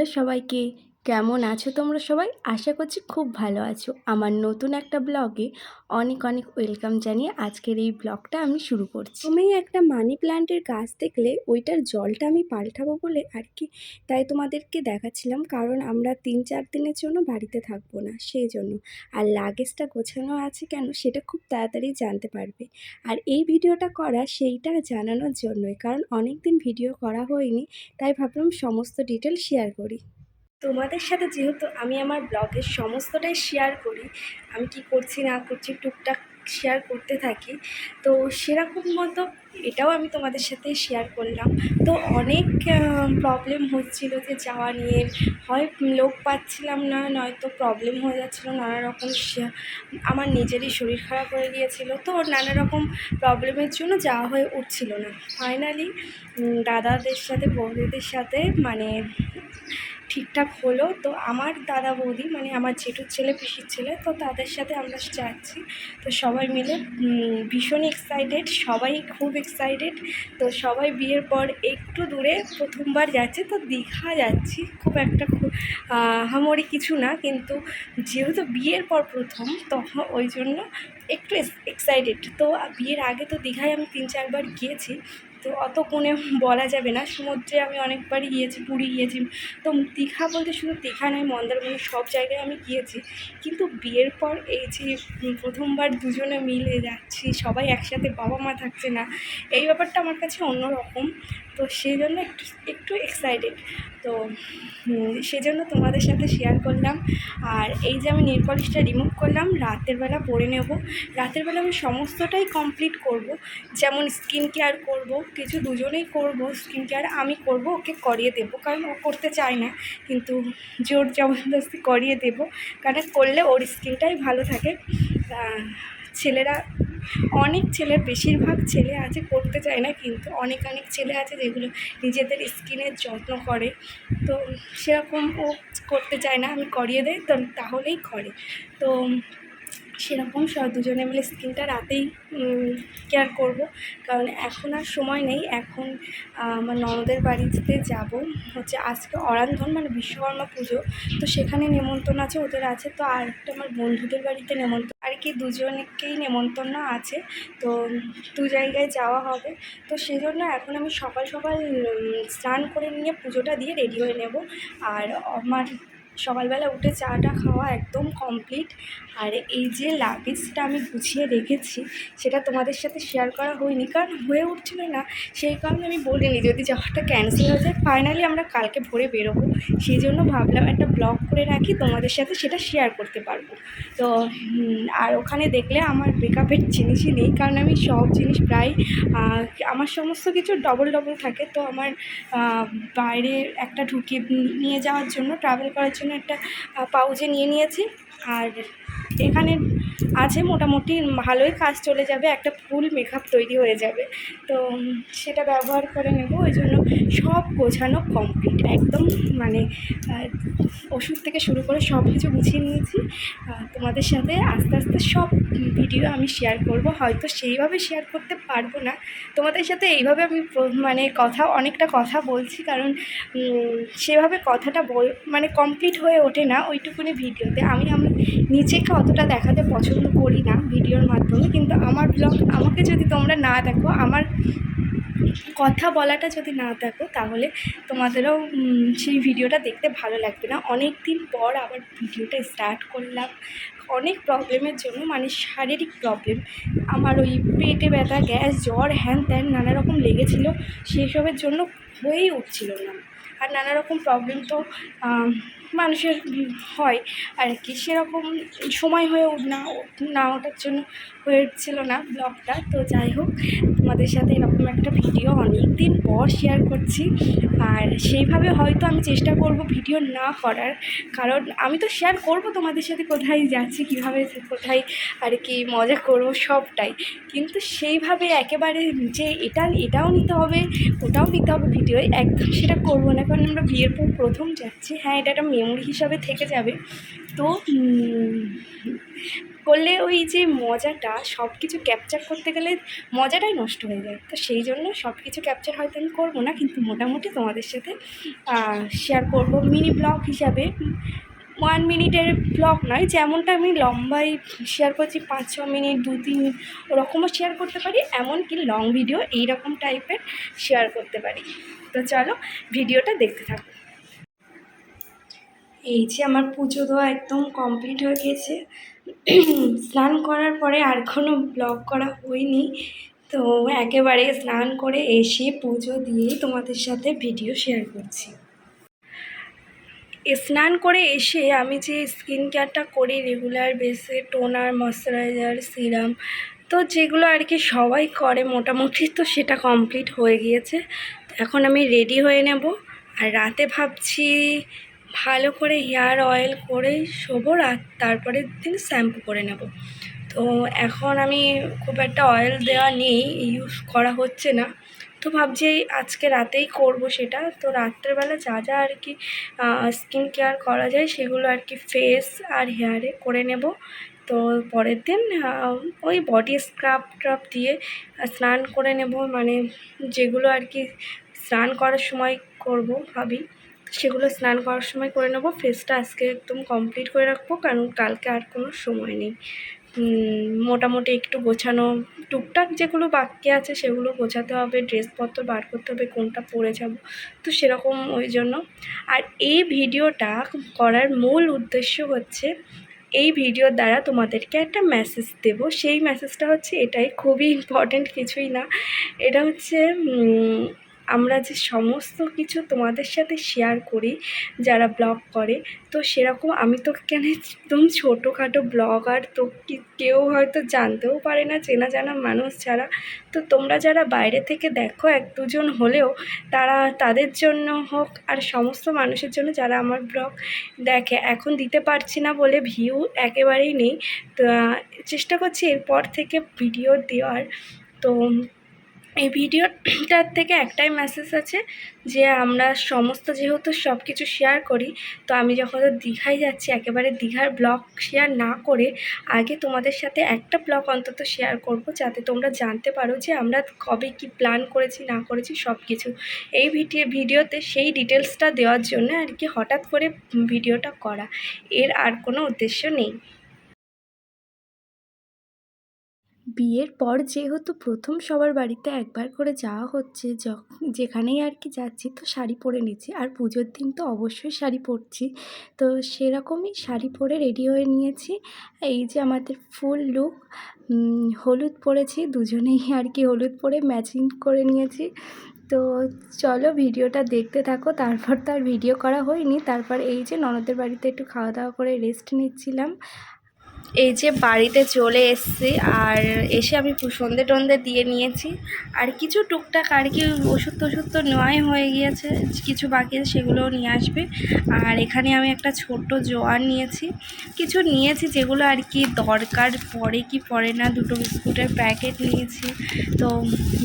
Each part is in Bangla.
হ্যালো সবাইকে কেমন আছো তোমরা সবাই? আশা করছি খুব ভালো আছো। আমার নতুন একটা ব্লগে অনেক অনেক ওয়েলকাম জানিয়ে আজকের এই ব্লগটা আমি শুরু করছি। তুমি একটা মানি প্ল্যান্টের গাছ দেখলে ওইটার জলটা আমি পাল্টাবো বলে আর কি তাই তোমাদেরকে দেখাচ্ছিলাম কারণ আমরা তিন চার দিনের জন্য বাড়িতে থাকব না সেই জন্য। আর লাগেজটা গোছানো আছে কেন সেটা খুব তাড়াতাড়ি জানতে পারবে। আর এই ভিডিওটা করা সেইটা জানানোর জন্যই কারণ অনেক দিন ভিডিও করা হয়নি তাই ভাবলাম সমস্ত ডিটেল শেয়ার করি। তোমাদের সাথে যেহেতু আমি আমার ব্লগের সমস্তটাই শেয়ার করি, আমি কি করছি না করছি টুকটাক শেয়ার করতে থাকি, তো সেরকম মতো এটাও আমি তোমাদের সাথে শেয়ার করলাম। তো অনেক প্রবলেম হচ্ছিল যে যাওয়া নিয়ে, হয় লোক পাচ্ছিলাম না, নয়তো প্রবলেম হয়ে যাচ্ছিল নানা রকম আমার নিজেরই শরীর খারাপ হয়ে গিয়েছিল, তো নানা রকম প্রবলেমের জন্য যাওয়া হয়ে উঠছিল না। ফাইনালি দাদাদের সাথে, বৌদিদের সাথে মানে ঠিকঠাক হলো। তো আমার দাদা বৌদি মানে আমার জেঠুর ছেলে, পিসির ছেলে, তো তাদের সাথে আমরা যাচ্ছি। তো সবাই মিলে ভীষণ এক্সাইটেড সবাই খুব এক্সাইটেড তো সবাই বিয়ের পর একটু দূরে প্রথমবার যাচ্ছে, তো দীঘা যাচ্ছি। খুব একটা খুব হামরি কিছু না, কিন্তু যেহেতু বিয়ের পর প্রথম তখন ওই জন্য একটু এক্সাইটেড তো বিয়ের আগে তো দীঘায় আমি তিন চারবার গিয়েছি, তো অত কোণে বলা যাবে না। সমুদ্রে আমি অনেকবারই গিয়েছি, পুরী গিয়েছি। তো দীঘা বলতে শুধু দীঘা নয়, মন্দারমণি সব জায়গায় আমি গিয়েছি। কিন্তু বিয়ের পর এই যে প্রথমবার দুজনে মিলে যাচ্ছি, সবাই একসাথে বাবা মা থাকছে না, এই ব্যাপারটা আমার কাছে অন্যরকম। তো সেই জন্য একটু একটু এক্সাইটেড তো সেই জন্য তোমাদের সাথে শেয়ার করলাম। আর এই যে আমি নেল পলিশটা রিমুভ করলাম, রাতের বেলা পরে নেব। রাতের বেলা আমি সমস্তটাই কমপ্লিট করব। যেমন স্কিন কেয়ার করব, কিছু দুজনেই করব স্কিন কেয়ার আমি করব, ওকে করিয়ে দেবো। কারণ ও করতে চায় না, কিন্তু জোর জবরদস্তি করিয়ে দেবো। কারণ করলে ওর স্কিনটাই ভালো থাকে। ছেলেরা, অনেক ছেলের বেশিরভাগ ছেলে আছে করতে চায় না, কিন্তু অনেক অনেক ছেলে আছে যেগুলো নিজেদের স্কিনের যত্ন করে। তো সেরকম ও করতে চায় না, আমি করিয়ে দেয় তো তাহলেই করে। তো সেরকম সব দুজনে মিলে স্কিনটা রাতেই কেয়ার করব। কারণ এখন আর সময় নেই। এখন আমার ননদের বাড়িতে যাব। হচ্ছে আজকে অরান্ধন মানে বিশ্বকর্মা পুজো। তো সেখানে নেমন্তন্ন আছে, ওদের আছে। তো আর একটা আমার বন্ধুদের বাড়িতে নেমন্তন্ন আর কি দুজনকেই নেমন্তন্ন আছে। তো দু জায়গায় যাওয়া হবে। তো সেই জন্য এখন আমি সকাল সকাল স্নান করে নিয়ে পুজোটা দিয়ে রেডি হয়ে নেব। আর আমার সকালবেলা উঠে চাটা খাওয়া একদম কমপ্লিট আর এই যে লাগেজটা আমি গুছিয়ে রেখেছি, সেটা তোমাদের সাথে শেয়ার করা হয়নি, কারণ হয়ে উঠছিল না। সেই কারণে আমি বলিনি, যদি যাওয়াটা ক্যান্সেল হয়ে যায় ফাইনালি আমরা কালকে ভোরে বেরোবো। সেই জন্য ভাবলাম একটা ব্লগ করে রাখি, তোমাদের সাথে সেটা শেয়ার করতে পারব। তো আর ওখানে দেখলে আমার মেকআপের জিনিসই নেই, কারণ আমি সব জিনিস প্রায় আমার সমস্ত কিছু ডবল ডবল থাকে। তো আমার বাইরে একটা ঢুকিয়ে নিয়ে যাওয়ার জন্য ট্রাভেল করার জন্য একটা পাউজে নিয়ে নিয়েছি। আর এখানে আছে মোটামুটি, ভালোই কাজ চলে যাবে, একটা ফুল মেকআপ তৈরি হয়ে যাবে। তো সেটা ব্যবহার করে নেব, ওই জন্য সব গোছানো কমপ্লিট একদম মানে ওষুধ থেকে শুরু করে সব কিছু গুছিয়ে নিয়েছি। তোমাদের সাথে আস্তে আস্তে সব ভিডিও আমি শেয়ার করব। হয়তো সেইভাবে শেয়ার করতে পারব না। তোমাদের সাথে এইভাবে আমি মানে কথা, অনেকটা কথা বলছি, কারণ সেভাবে কথাটা বল মানে কমপ্লিট হয়ে ওঠে না ওইটুকুনি ভিডিওতে। আমি আমি নিজেকে অতটা দেখাতে পছন্দ করি না ভিডিওর মাধ্যমে, কিন্তু আমার ব্লগ আমাকে যদি তোমরা না দেখো, আমার কথা বলাটা যদি না দেখো, তাহলে তোমাদেরও সেই ভিডিওটা দেখতে ভালো লাগবে না। অনেক দিন পর আবার ভিডিওটা স্টার্ট করলাম। অনেক প্রবলেমের জন্য মানে শারীরিক প্রবলেম আমার ওই পেটে ব্যথা, গ্যাস, জ্বর, হ্যান ত্যান নানা রকম লেগেছিল, সেসবের জন্য হয়েই উঠছিল না। আর নানা রকম প্রবলেম তো মানুষের হয় আর কি। সেরকম সময় হয়ে না না ওঠার জন্য হয়ে উঠছিল না ব্লগটা, তো যাই হোক, তোমাদের সাথে এরকম একটা ভিডিও অনেক দিন পর শেয়ার করছি। আর সেইভাবে হয়তো আমি চেষ্টা করব ভিডিও না করার, কারণ আমি তো শেয়ার করব তোমাদের সাথে কোথায় যাচ্ছি, কীভাবে কোথায় আর কি মজা করব সবটাই। কিন্তু সেইভাবে একেবারে যে এটা, এটাও নিতে হবে, ওটাও নিতে হবে ভিডিও একদম সেটা করব না, কারণ আমরা বিয়ের পর প্রথম যাচ্ছি। হ্যাঁ এটা একটা মেমোরি হিসাবে থেকে যাবে। তো করলে ওই যে মজাটা সব কিছু ক্যাপচার করতে গেলে মজাটাই নষ্ট হয়ে যায়। তো সেই জন্য সব কিছু ক্যাপচার হয়তো আমি করব না, কিন্তু মোটামুটি তোমাদের সাথে শেয়ার করব মিনি ব্লগ হিসাবে। ওয়ান মিনিটের ব্লগ নয়, যেমনটা আমি লম্বাই শেয়ার করছি, পাঁচ, ছ মিনিট দু, তিন ওরকমও শেয়ার করতে পারি, এমনকি লং ভিডিও এইরকম টাইপের শেয়ার করতে পারি। তো চলো ভিডিওটা দেখতে থাকো। এই যে আমার পুজো দেওয়া একদম কমপ্লিট হয়ে গেছে। স্নান করার পরে আর কোনো ব্লগ করা হয়নি। তো একেবারে স্নান করে এসে পুজো দিয়ে তোমাদের সাথে ভিডিও শেয়ার করছি। স্নান করে এসে আমি যে স্কিন কেয়ারটা করি রেগুলার বেসে টোনার ময়শ্চারাইজার সিরাম তো যেগুলো আর কি সবাই করে মোটামুটি তো সেটা কমপ্লিট হয়ে গিয়েছে। এখন আমি রেডি হয়ে নেব। আর রাতে ভাবছি ভালো করে হেয়ার অয়েল করে শোবো রাত তারপরের দিন শ্যাম্পু করে নেব। তো এখন আমি খুব একটা অয়েল দেওয়া নেই, ইউজ করা হচ্ছে না। তো ভাবছি আজকে রাতেই করব সেটা। তো রাত্রেবেলা যা যা আর কি স্কিন কেয়ার করা যায় সেগুলো আর কি ফেস আর হেয়ারে করে নেব। তো পরের দিন ওই বডি স্ক্রাব ট্রাব দিয়ে স্নান করে নেব। মানে যেগুলো আর কি স্নান করার সময় করব ভাবি। সেগুলো স্নান করার সময় করে নেব। ফেসটা আজকে একদম কমপ্লিট করে রাখব, কারণ কালকে আর কোনো সময় নেই। মোটামুটি একটু গোছানো, টুকটাক যেগুলো বাকি আছে সেগুলো গোছাতে হবে, ড্রেসপত্র বার করতে হবে, কোনটা পরে যাব, তো সেরকম ওই জন্য। আর এই ভিডিওটা করার মূল উদ্দেশ্য হচ্ছে, এই ভিডিওর দ্বারা তোমাদেরকে একটা মেসেজ দেব। সেই মেসেজটা হচ্ছে, এটাই খুবই ইম্পর্ট্যান্ট কিছুই না। এটা হচ্ছে আমরা যে সমস্ত কিছু তোমাদের সাথে শেয়ার করি, যারা ব্লগ করে, তো সেরকম আমি তো কেন একদম ছোটোখাটো ব্লগার তো কেউ হয়তো জানতেও পারে না, চেনা জানা মানুষ ছাড়া তো তোমরা যারা বাইরে থেকে দেখো, এক দুজন হলেও, তারা তাদের জন্য হোক আর সমস্ত মানুষের জন্য যারা আমার ব্লগ দেখে, এখন দিতে পারছি না বলে ভিউ একেবারেই নেই। তো চেষ্টা করছি এরপর থেকে ভিডিও দেওয়ার। তো এই ভিডিওটার থেকে একটাই মেসেজ আছে যে আমরা সমস্ত যেহেতু সব কিছু শেয়ার করি, তো আমি যখন দীঘায় যাচ্ছি, একেবারে দীঘার ব্লগ শেয়ার না করে আগে তোমাদের সাথে একটা ব্লগ অন্তত শেয়ার করব, যাতে তোমরা জানতে পারো যে আমরা কবে কি প্ল্যান করেছি, না করেছি সব কিছু এই ভিডিও ভিডিওতে সেই ডিটেলসটা দেওয়ার জন্য আর কি হঠাৎ করে ভিডিওটা করা। এর আর কোনো উদ্দেশ্য নেই। বিয়ের পর যেহেতু প্রথম সবার বাড়িতে একবার করে যাওয়া হচ্ছে যখন যেখানেই আর কি যাচ্ছি তো শাড়ি পরে নিচ্ছি। আর পুজোর দিন তো অবশ্যই শাড়ি পরছি। তো সেরকমই শাড়ি পরে রেডি হয়ে নিয়েছি। এই যে আমাদের ফুল লুক হলুদ পরেছি, দুজনেই আর কি হলুদ পরে ম্যাচিং করে নিয়েছি। তো চলো ভিডিওটা দেখতে থাকো, তারপর তো আর ভিডিও করা হয়নি। তারপর এই যে ননদের বাড়িতে একটু খাওয়া দাওয়া করে রেস্ট নিচ্ছিলাম। এই যে বাড়িতে চলে এসেছি আর এসে আমি সন্ধে টন্ধে দিয়ে নিয়েছি। আর কিছু টুকটাক আর কি ওষুধ টষুধ তো নেওয়াই হয়ে গিয়েছে, কিছু বাকি সেগুলোও নিয়ে আসবে। আর এখানে আমি একটা ছোট্ট জোয়ার নিয়েছি। কিছু নিয়েছি যেগুলো আর কি দরকার পড়ে কি পড়ে না, দুটো বিস্কুটের প্যাকেট নিয়েছি। তো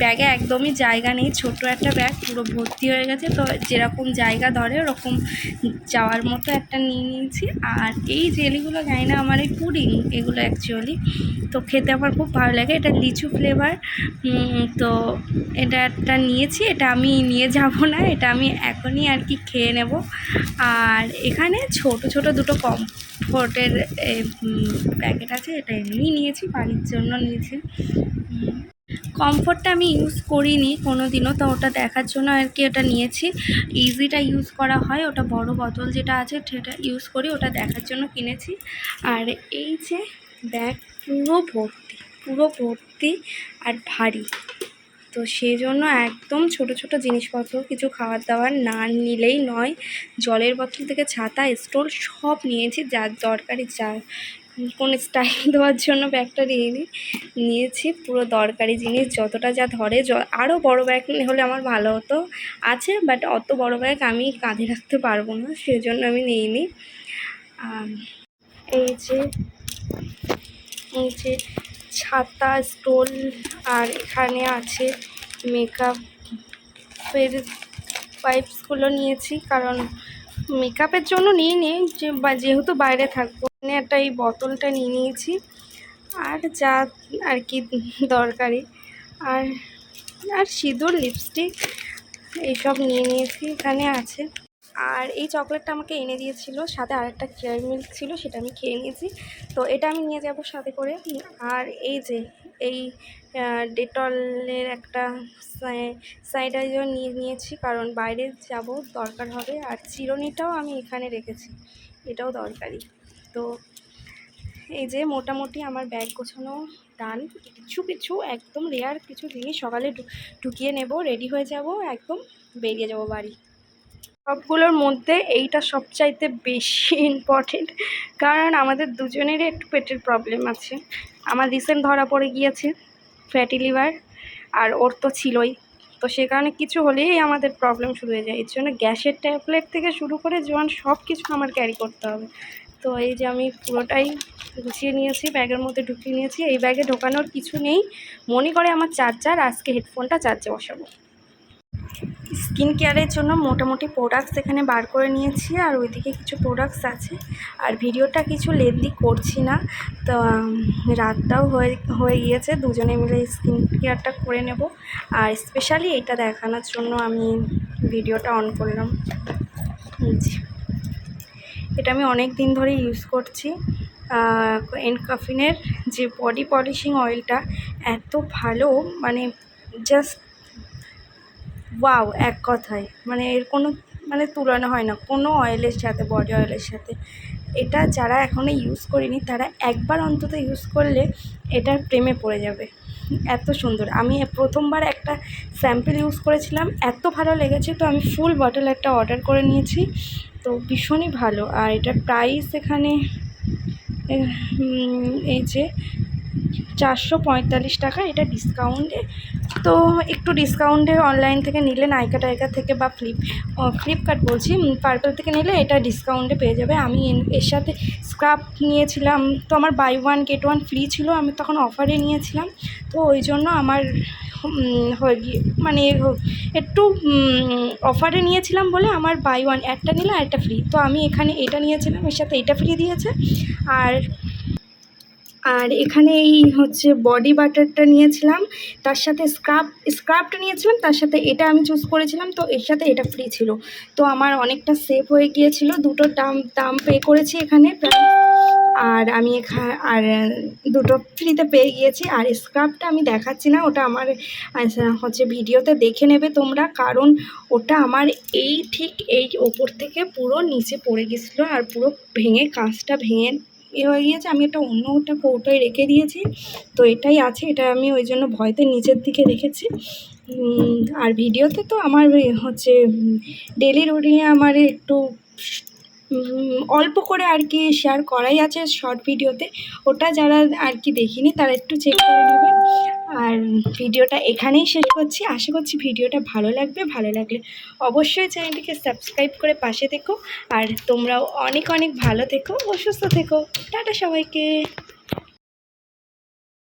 ব্যাগে একদমই জায়গা নেই, ছোট্ট একটা ব্যাগ, পুরো ভর্তি হয়ে গেছে। তো যেরকম জায়গা ধরে ওরকম যাওয়ার মতো একটা নিয়ে নিয়েছি। আর এই জেলিগুলো জানি না, আমার এই পুডিং এগুলো অ্যাকচুয়ালি তো খেতে আমার খুব ভালো লাগে। এটা লিচু ফ্লেভার তো এটা একটা নিয়েছি। এটা আমি নিয়ে যাব না, এটা আমি এখনই আর কি খেয়ে নেব। আর এখানে ছোট ছোট দুটো কমফোর্টের প্যাকেট আছে। এটা এমনিই নিয়েছি বাড়ির জন্য নিয়েছি। কমফোর্টটা আমি ইউজ করিনি কোনো দিনও তো ওটা দেখার জন্য আর কি ওটা নিয়েছি। ইজিটা ইউজ করা হয়, ওটা বড় বোতল যেটা আছে সেটা ইউজ করি, ওটা দেখার জন্য কিনেছি। আর এই যে ব্যাগ পুরো ভর্তি পুরো ভর্তি আর ভারী। তো সেই জন্য একদম ছোট ছোট জিনিসপত্র, কিছু খাবার দাবার না নিলেই নয়। জলের বোতল থেকে ছাতা, স্টোল সব নিয়েছি, যার দরকারি যা কোন স্টাইল দেওয়ার জন্য ব্যাগটা নিয়ে নিই নিয়েছি পুরো দরকারি জিনিস, যতটা যা ধরে আরও বড় ব্যাগ হলে আমার ভালো হতো। আছে বাট অত বড় ব্যাগ আমি কাঁধে রাখতে পারব না, সেজন্য আমি নিইনি আর এই যে এই যে ছাতা স্টোল আর এখানে আছে মেকআপের পাইপসগুলো নিয়েছি, কারণ মেকআপের জন্য নিয়ে নিই যে যেহেতু বাইরে থাকব। একটা এই বোতলটা নিয়ে নিয়েছি। আর যা আর কি দরকারি। আর আর সিঁদুর, লিপস্টিক এইসব নিয়ে নিয়েছি, এখানে আছে। আর এই চকলেটটা আমাকে এনে দিয়েছিল, সাথে আরেকটা কেয়ার মিল্ক ছিল, সেটা আমি খেয়ে নিয়েছি। তো এটা আমি নিয়ে যাব সাথে করে। আর এই যে, এই ডেটলের একটা স্যানিটাইজার নিয়ে নিয়েছি, কারণ বাইরে যাব, দরকার হবে। আর চিরনিটাও আমি এখানে রেখেছি, এটাও দরকারি। তো এই যে মোটামুটি আমার ব্যাগ গোছানো ডান কিছু কিছু একদম রেয়ার কিছু জিনিস সকালে ঢুকিয়ে নেব রেডি হয়ে যাব, একদম বেরিয়ে যাব বাড়ি। সবগুলোর মধ্যে এইটা সবচাইতে বেশি ইম্পর্টেন্ট কারণ আমাদের দুজনেরই একটু পেটের প্রবলেম আছে। আমার রিসেন্ট ধরা পড়ে গিয়েছে ফ্যাটি লিভার আর ওর তো ছিলই। তো সে কারণে কিছু হলেই আমাদের প্রবলেম শুরু হয়ে যায়। এর জন্য গ্যাসের ট্যাবলেট থেকে শুরু করে জোয়ান সব কিছু আমার ক্যারি করতে হবে। তো এই যে আমি পুরোটাই গুছিয়ে নিয়েছি, ব্যাগের মধ্যে ঢুকিয়ে নিয়েছি। এই ব্যাগে ঢোকানোর কিছু নেই। মনে করে আমার চার্জার, আজকে হেডফোনটা চার্জে বসাবো। স্কিন কেয়ারের জন্য মোটামুটি প্রোডাক্টস এখানে বার করে নিয়েছি, আর ওইদিকে কিছু প্রোডাক্টস আছে। আর ভিডিওটা কিছু লেন্দি করছি না। তো রাতটাও হয়ে হয়ে গিয়েছে। দুজনে মিলে স্কিন কেয়ারটা করে নেব। আর স্পেশালি এটা দেখানোর জন্য আমি ভিডিওটা অন করলাম। যে। এটা আমি অনেক দিন ধরে ইউজ করছি। এনকাফিনের যে বডি পলিশিং অয়েলটা এত ভালো মানে জাস্ট ওয়াও এক কথায়। মানে এর কোনো মানে তুলনা হয় না। কোনো অয়েলের সাথে বডি অয়েলের সাথে। এটা যারা এখনও ইউজ করেনি, তারা একবার অন্তত ইউজ করলে এটার প্রেমে পড়ে যাবে। এত সুন্দর। আমি প্রথমবার একটা স্যাম্পেল ইউজ করেছিলাম, এত ভালো লেগেছে। তো আমি ফুল বটল একটা অর্ডার করে নিয়েছি। তো ভীষণই ভালো। আর এটার প্রাইস এখানে এই যে চারশো পঁয়তাল্লিশ টাকা, এটা ডিসকাউন্টে তো একটু ডিসকাউন্টে অনলাইন থেকে নিলে নাইকা টাইকা থেকে বা ফ্লিপ ফ্লিপকার্ট বলছি পার্পল থেকে নিলে এটা ডিসকাউন্টে পেয়ে যাবে। আমি এর সাথে স্ক্রাব নিয়েছিলাম। তো আমার buy one get one free ছিল, আমি তখন অফারে নিয়েছিলাম। তো ওই জন্য আমার মানে একটু অফারে নিয়েছিলাম বলে আমার বাই ওয়ান একটা নিলে আর একটা ফ্রি তো আমি এখানে এটা নিয়েছিলাম, এর সাথে এটা ফ্রি দিয়েছে। আর আর এখানে এই হচ্ছে বডি বাটারটা নিয়েছিলাম, তার সাথে স্ক্রাব স্ক্রাবটা নিয়েছিলাম, তার সাথে এটা আমি চুজ করেছিলাম, তো এর সাথে এটা ফ্রি ছিল। তো আমার অনেকটা সেভ হয়ে গিয়েছিল, দুটো দাম দাম পে করেছি এখানে আর আমি এখানে আর দুটো ফ্রিতে পেয়ে গিয়েছি, আর স্ক্রাবটা আমি দেখাচ্ছি না, ওটা আমার হচ্ছে ভিডিওতে দেখে নেবে তোমরা, কারণ ওটা আমার এই ঠিক এই ওপর থেকে পুরো নিচে পড়ে গেছিল আর পুরো ভেঙে, কাঁচটা ভেঙে এ হয়ে গিয়েছে, আমি একটা অন্য একটা কৌটোয় রেখে দিয়েছি। তো এটাই আছে, এটা আমি ওই জন্য ভয়তে নিচের দিকে রেখেছি। আর ভিডিওতে তো আমার হচ্ছে ডেলি রুটিনে আমার একটু অল্প করে আর কি শেয়ার করাই আছে শর্ট ভিডিওতে ওটা যারা আর কি দেখিনি, তারা একটু চেক করে নেবে আর ভিডিওটা এখানেই শেষ করছি। আশা করছি ভিডিওটা ভালো লাগবে। ভালো লাগলে অবশ্যই চ্যানেলটিকে সাবস্ক্রাইব করে পাশে থেকো। আর তোমরাও অনেক অনেক ভালো থেকো অসুস্থ সুস্থ থেকো। টাটা সবাইকে।